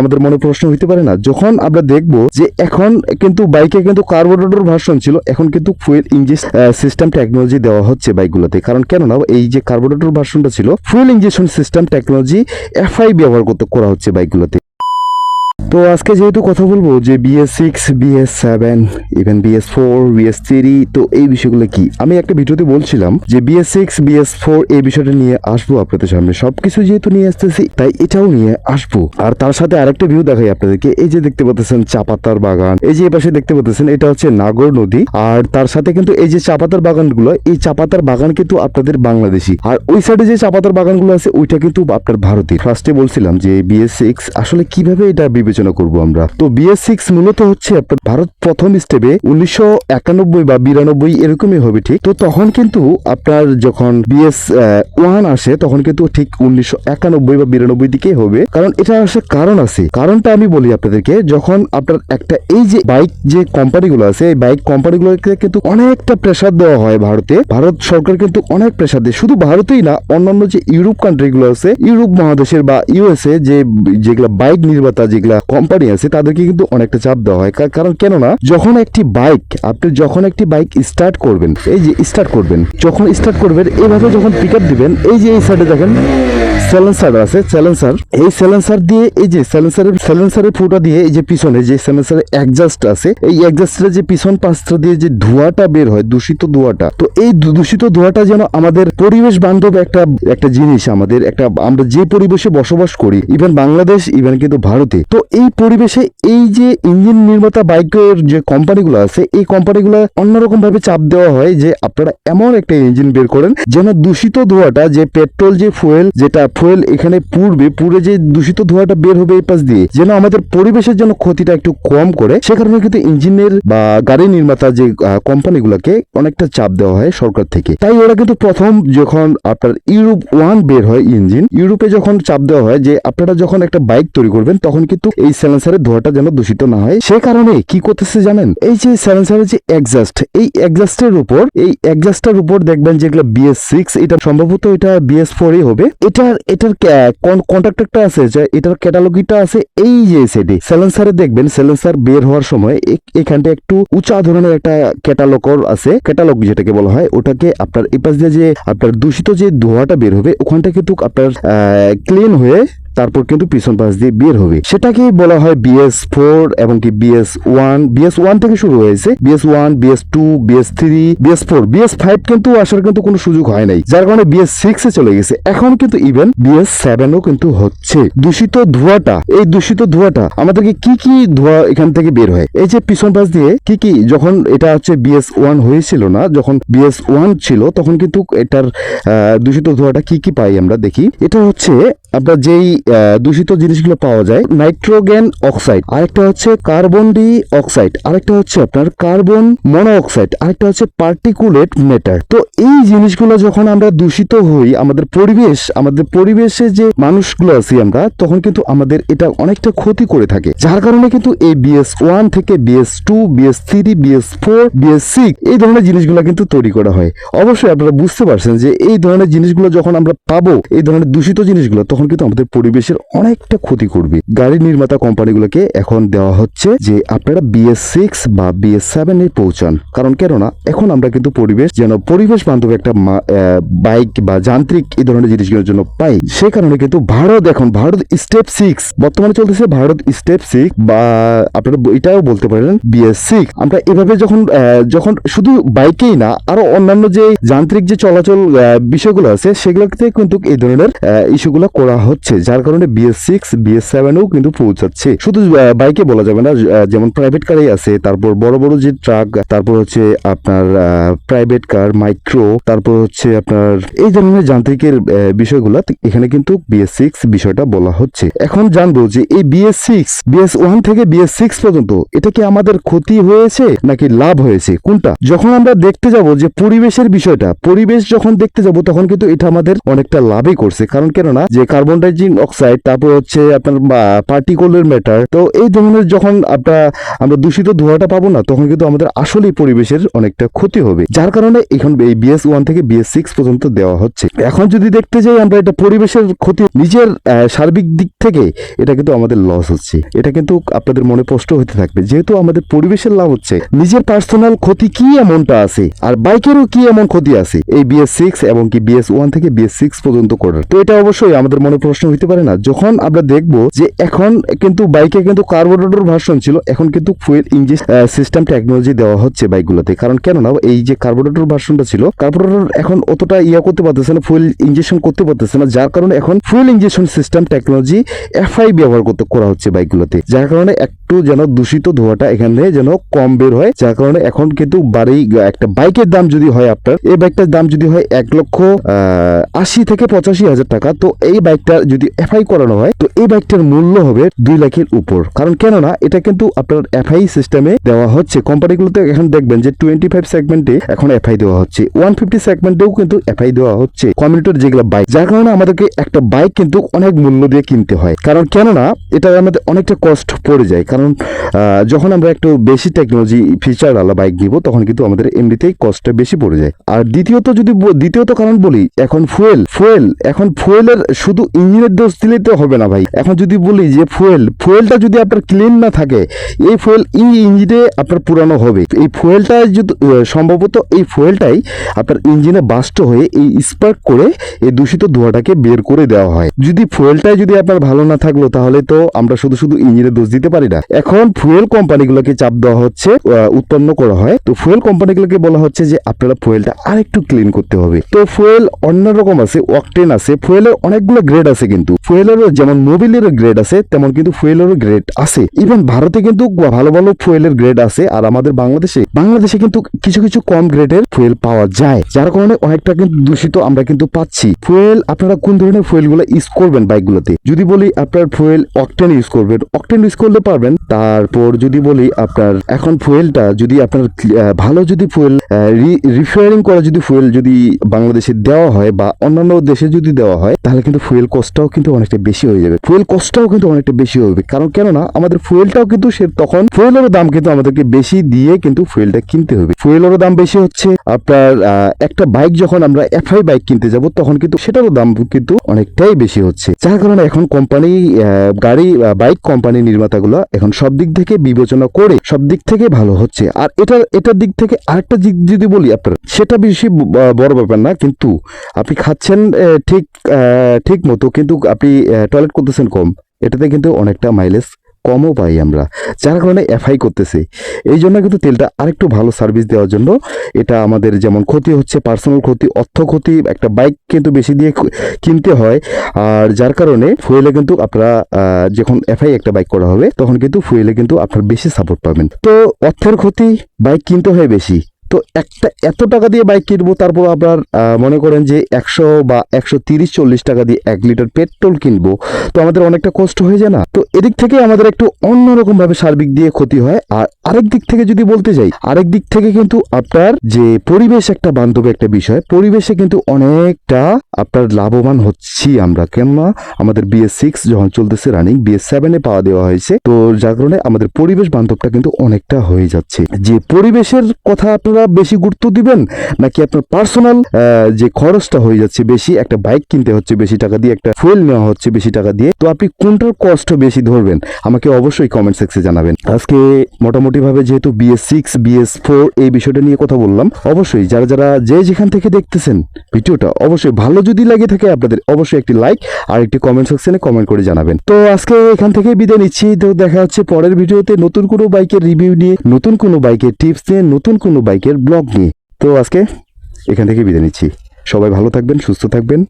আমাদের মনে প্রশ্ন হইতে পারে না। যখন আমরা দেখব যে এখন কিন্তু বাইকে কিন্তু কার্বোরেটর ভার্সন ছিল, এখন কিন্তু ফুয়েল ইঞ্জেকশন সিস্টেম টেকনোলজি দেওয়া হচ্ছে বাইকগুলোতে। কারণ কেননা এই যে কার্বোরেটর ভার্সনটা ছিল, fuel injection system technology FI ব্যবহার করতে, করা হচ্ছে বাইকগুলোতে। তো আজকে যেহেতু কথা বলব যে BS six BS seven even BS four BS three তো এই বিষয়গুলো কি? আমি একটা ভিডিওতে বলছিলাম যে বিএস সিক্স বিএস ফোর এই বিষয়টা নিয়ে আসব আপনাদের সামনে। সবকিছু যেহেতু নিয়ে আসতেছি, তাই এটাও নিয়ে আসব। আর তার সাথে আরেকটা ভিউ দেখাই আপনাদেরকে। এই যে দেখতে পাচ্ছেন চাপাতার বাগান। এই যে এপাশে দেখতে পাচ্ছেন এটা হচ্ছে নাগর নদী। আর তার সাথে কিন্তু এই যে চাপাতার বাগানগুলো, এই চাপাতার বাগান কিন্তু আপনাদের বাংলাদেশি। আর ওই সাইডে যে চাপাতার বাগানগুলো আছে, ওইটা কিন্তু আপনার ভারতীয়। ফার্স্টে বলছিলাম যে বিএস সিক্স আসলে কীভাবে এটা বিবেচনা করব আমরা। তো বিএস সিক্স মূলত হচ্ছে আপনার ভারত প্রথম স্টেপে উনিশশো একানব্বই বা বিরানব্বই এরকমই হবে, ঠিক? তো তখন কিন্তু আপনার যখন বিএস ওয়ান আসে, তখন কিন্তু ঠিক উনিশশো একানব্বই বা বিরানব্বই দিকে হবে। কারণ এটা আসে কারণ আছে। কারণটা আমি বলি আপনাদেরকে, যখন আপনার একটা এই যে বাইক যে কোম্পানিগুলো আছে, এই বাইক কোম্পানিগুলোকে কিন্তু অনেকটা প্রেসার দেওয়া হয় ভারতে। ভারত সরকার কিন্তু অনেক প্রেসার দেয়। শুধু ভারতেই না, অন্যান্য যে ইউরোপ কান্ট্রিগুলো আছে ইউরোপ মহাদেশের বা ইউএসএ যে, যেগুলা বাইক নির্মাতা, যেগুলা কোম্পানি আছে, তাদেরকে কিন্তু অনেকটা চাপ দেওয়া হয়। কারণ কেননা, যখন একটি বাইক আপনি যখন একটি বাইক স্টার্ট করবেন, এই যে স্টার্ট করবেন, যখন স্টার্ট করবেন এইভাবে যখন পিক আপ দিবেন, এই যে এই সাইডে দেখেন স্যালেন্সার আছে স্যালেন্সার এই স্যালেন্সার দিয়ে, এই যে স্যালেন্সারের স্যালেন্সারের ফুটা দিয়ে, এই যে পিছনে যে স্যালেন্সারের অ্যাডজাস্ট আছে, এই অ্যাডজাস্টের যে পিছন পাশটা দিয়ে যে ধোঁয়াটা বের হয়, দূষিত ধোঁয়াটা, তো এই দূষিত ধোঁয়াটা যেন আমাদের পরিবেশ বান্ধব একটা একটা জিনিস আমাদের, একটা, আমরা যে পরিবেশে বসবাস করি ইভেন বাংলাদেশ ইভেন কিন্তু ভারতে, তো এই পরিবেশে এই যে ইঞ্জিন নির্মাতা বাইকের যে কোম্পানিগুলো আছে, এই কোম্পানিগুলো অন্যরকম ভাবে চাপ দেওয়া হয় যে আপনারা এমন একটা ইঞ্জিন বের করেন যেন দূষিত ধোঁয়াটা, যে পেট্রোল যে ফুয়েল যেটা ফুয়েল এখানে পুড়বে, পুড়ে যে দূষিত ধোঁয়াটা বের হবে এই পাশ দিয়ে, যেন আমাদের পরিবেশের জন্য ক্ষতিটা একটু কম করে, সে কারণে কিন্তু ইঞ্জিনের বা গাড়ি নির্মাতা যে কোম্পানিগুলোকে অনেকটা চাপ দেওয়া হয় সরকার থেকে। তাই ওরা কিন্তু প্রথম যখন আপনার ইউরোপ ওয়ান বের হয় ইঞ্জিন ইউরোপে যখন চাপ দেওয়া হয় যে, আপনারা যখন একটা বাইক তৈরি করবেন, তখন কিন্তু এই স্যালেন্সারের ধোঁয়াটা যেন দূষিত না হয়। সে কারণে কি করতেছে জানেন? এই যে স্যালেন্সারের যে এক্সাস্ট এই এক্সাস্টের উপর, এই এক্সাস্টের উপর দেখবেন যেগুলো বিএস সিক্স এটা সম্ভবত এটা বিএস ফোরই হবে। এটার এটার কন্ট্রাক্টরটা আছে? যে এটার ক্যাটালগিটা আছে এই যে সেটি স্যালেন্সারে দেখবেন স্যালেন্সার বের হওয়ার সময় এখানটা একটু উঁচা ধরনের একটা ক্যাটালগর আছে, ক্যাটালগ যেটাকে বলা হয়, ওটাকে আপনার এপাশ দিয়ে যে আপনার দূষিত যে ধোঁয়াটা বের হবে, ওখানটা কিন্তু আপনার ক্লিন হয়ে তারপর কিন্তু পিছন পাশ দিয়ে বের হবে। সেটাকে বলা হয় বিএস ফোর এবং কি বিএস ওয়ান। বিএস ওয়ান থেকে শুরু হয়েছে। BS one, BS two, BS three, BS four. BS five কিন্তু আসার কিন্তু কোনো সুযোগ হয় নাই। যার কারণে বিএস সিক্স এ চলে গেছে। এখন কিন্তু ইভেন বিএস সেভেনও কিন্তু হচ্ছে। দূষিত ধোঁয়াটা। এই দূষিত ধোঁয়াটা আমাদেরকে কি কি ধোঁয়া এখান থেকে বের হয়? এই যে পিছন পাশ দিয়ে কি কি যখন এটা হচ্ছে বিএস ওয়ান হয়েছিল না, যখন বিএস ওয়ান ছিল, তখন কিন্তু এটার দূষিত ধোঁয়াটা কি কি পাই আমরা দেখি। এটা হচ্ছে আপনার যেই দূষিত জিনিসগুলো পাওয়া যায় নাইট্রোগেন অক্সাইড, আরেকটা হচ্ছে কার্বন ডি অক্সাইড, আরেকটা হচ্ছে আপনার কার্বন মনো অক্সাইড আরেকটা হচ্ছে পার্টিকুলেট ম্যাটার। তো এই জিনিসগুলো যখন আমরা দূষিত হই, আমাদের পরিবেশ, আমাদের পরিবেশে যে মানুষগুলো আছি আমরা, তখন কিন্তু আমাদের এটা অনেকটা ক্ষতি করে থাকে। যার কারণে কিন্তু এই বিএস ওয়ান থেকে BS two, BS three, BS four, BS six, এই ধরনের জিনিসগুলো কিন্তু তৈরি করা হয়। অবশ্যই আপনারা বুঝতে পারছেন যে এই ধরনের জিনিসগুলো যখন আমরা পাবো, এই ধরনের দূষিত জিনিসগুলো, তখন কিন্তু আমাদের পরিবেশের অনেকটা ক্ষতি করবে। গাড়ি নির্মাতা কোম্পানিগুলোকে এখন দেওয়া হচ্ছে যে আপনারা বিএস সিক্স বা বিএস সেভেন এ পৌঁছান। কারণ কেননা, এখন আমরা কিন্তু পরিবেশ, যেন পরিবেশ বান্ধব একটা বাইক বা যান্ত্রিক এই ধরনের জিনিসগুলোর জন্য পাই। সে কারণে কিন্তু ভারত এখন, ভারত স্টেপ সিক্স বর্তমানে চলতেছে ভারত স্টেপ সিক্স বা আপনারা এটাও বলতে পারেন বিএস সিক্স আমরা এভাবে যখন যখন শুধু বাইকেই না, আরও অন্যান্য যে যান্ত্রিক যে চলাচল বিষয়গুলো আছে, সেগুলোতে কিন্তু এই ধরনের ইস্যুগুলো করা হচ্ছে, যার কারণে বিএস সিক্স বিএস সেভেনও কিন্তু পৌঁছাচ্ছে। শুধু বাইকে বলা যাবে না যেমন প্রাইভেট কারে আছে, তারপর বড় বড় যে ট্রাক তারপর হচ্ছে আপনার প্রাইভেট কার মাইক্রো তারপর হচ্ছে আপনার এই ধরনের যান্ত্রিকের বিষয়গুলো এখানে কিন্তু বিএস সিক্স বিষয়টা বলা হচ্ছে। এখন জানব যে এই বিএস সিক্স বিএস ওয়ান থেকে বিএস সিক্স পর্যন্ত, এটা কি আমাদের ক্ষতি হয়েছে নাকি লাভ হয়েছে? কোনটা? যখন আমরা দেখতে যাব যে পরিবেশের বিষয়টা, পরিবেশ যখন দেখতে যাব, তখন কিন্তু এটা আমাদের অনেকটা লাভই করছে। কারণ কেননা, যে কার্বন ডাইজিং অক্সাইড তারপর হচ্ছে আপনার পার্টিকুলার ম্যাটার তো এই ধরনের যখন আপনার আমরা দূষিত ধোঁয়াটা পাবো না, তখন কিন্তু আমাদের আসলেই পরিবেশের অনেকটা ক্ষতি হবে। যার কারণে এখন এই বিএস ওয়ান থেকে বিএস সিক্স পর্যন্ত দেওয়া হচ্ছে। এখন যদি দেখতে যাই, আমরা এটা পরিবেশের ক্ষতি, নিজের সার্বিক দিক থেকে এটা কিন্তু আমাদের লস হচ্ছে। এটা কিন্তু আপনাদের মনে প্রশ্ন হতে থাকবে, যেহেতু আমাদের পরিবেশের লাভ হচ্ছে, নিজের পার্সোনাল ক্ষতি কি এমনটা আছে? আর বাইকেরও কি এমন ক্ষতি আছে? এই বিএস সিক্স এবং কি বিএস ওয়ান থেকে বিএস সিক্স পর্যন্ত করার। তো এটা অবশ্যই আমাদের মনে প্রশ্ন হইতে পারে না। যখন আমরা দেখব যে এখন কিন্তু বাইকে কিন্তু কার্বোরেটর ভার্সন ছিল, এখন কিন্তু ফুয়েল ইঞ্জিন সিস্টেম টেকনোলজি দেওয়া হচ্ছে বাইকগুলোতে। কারণ কেন না এই যে কার্বোরেটর ভার্সনটা ছিল, কার্বোরেটর এখন অতটা ইয়া করতে পারতেছে না, ফুয়েল ইঞ্জেকশন করতে পারতেছে না, যার কারণে এখন fuel injection system technology FI ব্যবহার করতে করা হচ্ছে বাইকগুলোতে। যার কারণে একটু যেন দূষিত ধোঁয়াটা এখানে যেন কম বের হয়, যার কারণে এখন কিন্তু বাড়ি একটা বাইকের দাম যদি হয় আপনার, এই বাইকটার দাম যদি হয় এক লক্ষ আশি থেকে পঁচাশি হাজার টাকা। তো এই বাইকটা যদি এফআই করানো হয়, তো এই বাইকটার মূল্য হবে দুই লাখের উপর। কারণ কেননা, এটা কিন্তু আপনার এফআই সিস্টেমে দেওয়া হচ্ছে। কোম্পানিগুলোতে এখন দেখবেন যে টোয়েন্টি ফাইভ সেগমেন্টে এখন এফআই দেওয়া হচ্ছে। ওয়ান ফিফটি সেগমেন্টেও কিন্তু এফআই দেওয়া হচ্ছে কমিউনিটির যেগুলো বাইক যার কারণে আমাদেরকে একটা বাইক কিন্তু অনেক মূল্য দিয়ে কিনতে হয়। কারণ কেননা, এটা আমাদের অনেকটা কষ্ট পড়ে যায়। কারণ যখন আমরা একটু বেশি টেকনোলজি ফিচার আলা বাইক নিব, তখন কিন্তু আমাদের এমনিতেই কষ্টটা বেশি পড়ে যায়। আর দ্বিতীয়ত যদি দ্বিতীয়ত কারণ বলি, এখন ফুয়েল ফুয়েল এখন ফুয়েলের শুধু ইঞ্জিনের দোষ দিলেই তো হবে না ভাই। এখন যদি বলি যে ফুয়েল ফুয়েলটা যদি আপনার ক্লিন না থাকে, এই ফুয়েল এই ইঞ্জিনে আপনার পুরানো হবে। এই ফুয়েলটা যদি সম্ভবত এই ফুয়েলটাই আপনার ইঞ্জিনে বাস্ট হয়ে এই স্পার্ক করে এই দূষিত ধোঁয়াটাকে বের করে দেওয়া হয়। যদি ফুয়েলটাই যদি আপনার ভালো না থাকল, তাহলে তো আমরা শুধু শুধু ইঞ্জিনের দোষ দিতে পারি না। এখন ফুয়েল কোম্পানিগুলোকে চাপ দেওয়া হচ্ছে উৎপন্ন করা হয়। তো ফুয়েল কোম্পানিগুলোকে বলা হচ্ছে যে, আপনারা ফুয়েলটা আরেকটু ক্লিন করতে হবে। তো ফুয়েল অন্যরকম আছে অকটেন আছে। ফুয়েলের অনেকগুলো গ্রেড আছে কিন্তু। ফুয়েলেরও যেমন মোবিলেরও গ্রেড আছে, তেমন কিন্তু ফুয়েলেরও গ্রেড আছে। ইভেন ভারতে কিন্তু ভালো ভালো ফুয়েলের গ্রেড আছে, আর আমাদের বাংলাদেশে বাংলাদেশে কিন্তু কিছু কিছু কম গ্রেডের ফুয়েল পাওয়া যায়, যার কারণে অনেকটা কিন্তু দূষিত আমরা কিন্তু পাচ্ছি। ফুয়েল, আপনারা কোন ধরনের ফুয়েলগুলো ইউজ করবেন বাইকগুলোতে? যদি বলি আপনার ফুয়েল অকটেন ইউজ করবেন অকটেন ইউজ করলে পারবেন। তারপর যদি বলি আপনার এখন ফুয়েলটা যদি আপনার ভালো যদি ফুয়েল রিফায়ারিং করা যদি ফুয়েল যদি বাংলাদেশে দেওয়া হয় বা অন্যান্য দেশে যদি দেওয়া হয়, তাহলে কিন্তু ফুয়েল কস্টটাও কিন্তু অনেকটা বেশি হয়ে যাবে। ফুয়েল কস্টটাও কিন্তু অনেকটা বেশি হবে কারণ কেননা, আমাদের ফুয়েলটাও কিন্তু সে তখন ফুয়েলেরও দাম কিন্তু আমাদেরকে বেশি দিয়ে কিন্তু ফুয়েলটা কিনতে হবে। ফুয়েলেরও দাম বেশি হচ্ছে। আপনার একটা বাইক যখন আমরা এফআই বাইক কিনতে যাব, তখন কিন্তু সেটারও দাম কিন্তু অনেকটাই বেশি হচ্ছে। যার কারণে এখন কোম্পানি গাড়ি বাইক কোম্পানি নির্মাতাগুলো এখন সব দিক থেকে বিবেচনা করে সব দিক থেকে ভালো হচ্ছে। আর এটা, এটার দিক থেকে আরেকটা দিক যদি বলি আপনার, সেটা বেশি বড় ব্যাপার না। কিন্তু আপনি খাচ্ছেন ঠিক ঠিক মতো কিন্তু আপনি টয়লেট করতেছেন কম। এটাতে কিন্তু অনেকটা মাইলেজ কমও পাই আমরা, যার কারণে এফআই করতেছে। এই জন্য কিন্তু তেলটা আরেকটু ভালো সার্ভিস দেওয়ার জন্য এটা আমাদের যেমন ক্ষতি হচ্ছে পার্সোনাল ক্ষতি, অর্থ ক্ষতি, একটা বাইক কিন্তু বেশি দিয়ে কিনতে হয়। আর যার কারণে ফুয়েলে কিন্তু আপনারা যখন এফআই একটা বাইক করা হবে, তখন কিন্তু ফুয়েলে কিন্তু আপনার বেশি সাপোর্ট পাবেন। তো অর্থের ক্ষতি বাইক কিনতে হয় বেশি। তো একটা, এত টাকা দিয়ে বাইক কিনবো, তারপর আপনার মনে করেন যে একশো বা একশো তিরিশ, চল্লিশ টাকা দিয়ে এক লিটার পেট্রোল কিনবো, তো আমাদের অনেকটা কষ্ট হয়ে যায় না? তো এদিক থেকে আমাদের একটু অন্যরকম ভাবে সার্বিক দিয়ে ক্ষতি হয়, আর আরেক দিক থেকে যদি বলতে যাই, আরেক দিক থেকে কিন্তু আপনার যে পরিবেশ একটা বান্ধব একটা বিষয়, পরিবেশে কিন্তু অনেকটা আপনার লাভবান হচ্ছি আমরা। কেননা আমাদের বিএস সিক্স যখন চলতেছে রানিং বিএস সেভেনে পাওয়া দেওয়া হয়েছে, তো যার কারণে আমাদের পরিবেশ বান্ধবটা কিন্তু অনেকটা হয়ে যাচ্ছে। যে পরিবেশের কথা আপনারা বেশি গুরুত্ব দিবেন? নাকি আপনার পার্সোনাল যে খরচটা হয়ে যাচ্ছে বেশি, একটা বাইক কিনতে হচ্ছে বেশি টাকা দিয়ে, একটা ফুয়েল নেওয়া হচ্ছে বেশি টাকা দিয়ে, তো আপনি কোনটার কষ্ট বেশি ধরবেন? আমাকে অবশ্যই কমেন্ট সেক্সে জানাবেন। আজকে মোটামুটি ভাবে যেহেতু বিএস সিক্স বিএস ফোর এই বিষয়টা নিয়ে কথা বললাম, অবশ্যই যারা যারা যে যেখান থেকে দেখতেছেন ভিডিওটা, অবশ্যই ভালো যদি লাগে থাকে আপনাদের অবশ্যই একটি লাইক আর একটি কমেন্ট সেকশনে কমেন্ট করে জানাবেন। তো আজকে এখান থেকে বিদায় নিচ্ছি। তো দেখা হচ্ছে পরের ভিডিওতে নতুন কোনো বাইকের রিভিউ নিয়ে, নতুন কোনো বাইকের টিপস নিয়ে, নতুন কোনো বাইকের ব্লগ নিয়ে। তো আজকে এখান থেকে বিদায় নিচ্ছি। সবাই ভালো থাকবেন সুস্থ থাকবেন।